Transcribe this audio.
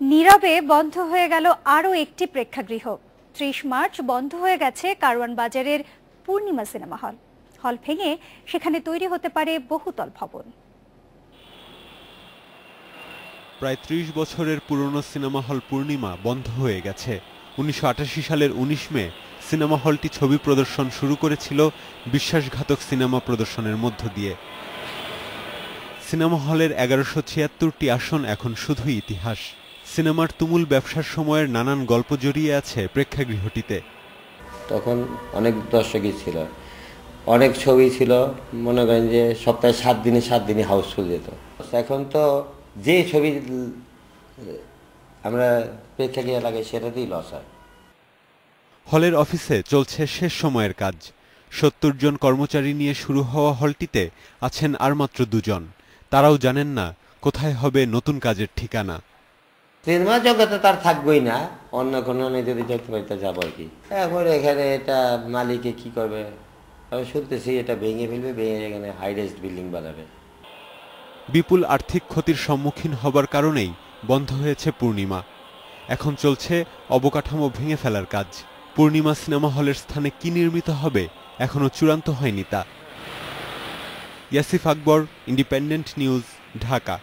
নীরবে বন্ধ হয়ে গেল আরও একটি প্রেক্ষাগৃহ। ত্রিশ মার্চ বন্ধ হয়ে গেছে কারওয়ান বাজারের পূর্ণিমা সিনেমা হল। হল ভেঙে সেখানে তৈরি হতে পারে বহুতল ভবন। প্রায় ত্রিশ বছরের পুরনো সিনেমা হল পূর্ণিমা বন্ধ হয়ে গেছে। উনিশশো আঠাশি সালের ১৯ মে সিনেমা হলটি ছবি প্রদর্শন শুরু করেছিল বিশ্বাসঘাতক সিনেমা প্রদর্শনের মধ্য দিয়ে। সিনেমা হলের এগারোশো ছিয়াত্তরটি আসন এখন শুধুই ইতিহাস। সিনেমার তুমুল ব্যবসার সময়ের নানান গল্প জড়িয়ে আছে প্রেক্ষাগৃহটিতে। তখন অনেক দর্শকই ছিল। অনেক ছবি ছিল মনে করেন যে সপ্তাহে সাত দিনে সাত দিনে হাউসফুল যেত। এখন তো যে ছবি আমরা প্রেক্ষাগৃহ লাগে সেটাতেই লস হয়। হলের অফিসে চলছে শেষ সময়ের কাজ। সত্তর জন কর্মচারী নিয়ে শুরু হওয়া হলটিতে আছেন আর মাত্র দুজন। তারাও জানেন না কোথায় হবে নতুন কাজের ঠিকানা। সিনেমা জগতে তার থাকবোই না। অন্য কোনো যদি দেখতে পাই, তা যাব আর কি। এখন এখানে এটা মালিকে কি করবে? আমি শুনতেছি এটা ভেঙে ফেলবে, ভেঙে এখানে হাই রেস্ট বিল্ডিং বানাবে। বিপুল আর্থিক ক্ষতির সম্মুখীন হবার কারণেই বন্ধ হয়েছে পূর্ণিমা। এখন চলছে অবকাঠামো ভেঙে ফেলার কাজ। পূর্ণিমা সিনেমা হলের স্থানে কি নির্মিত হবে এখনও চূড়ান্ত হয়নি তা। Yasif Akbar independent news Dhaka.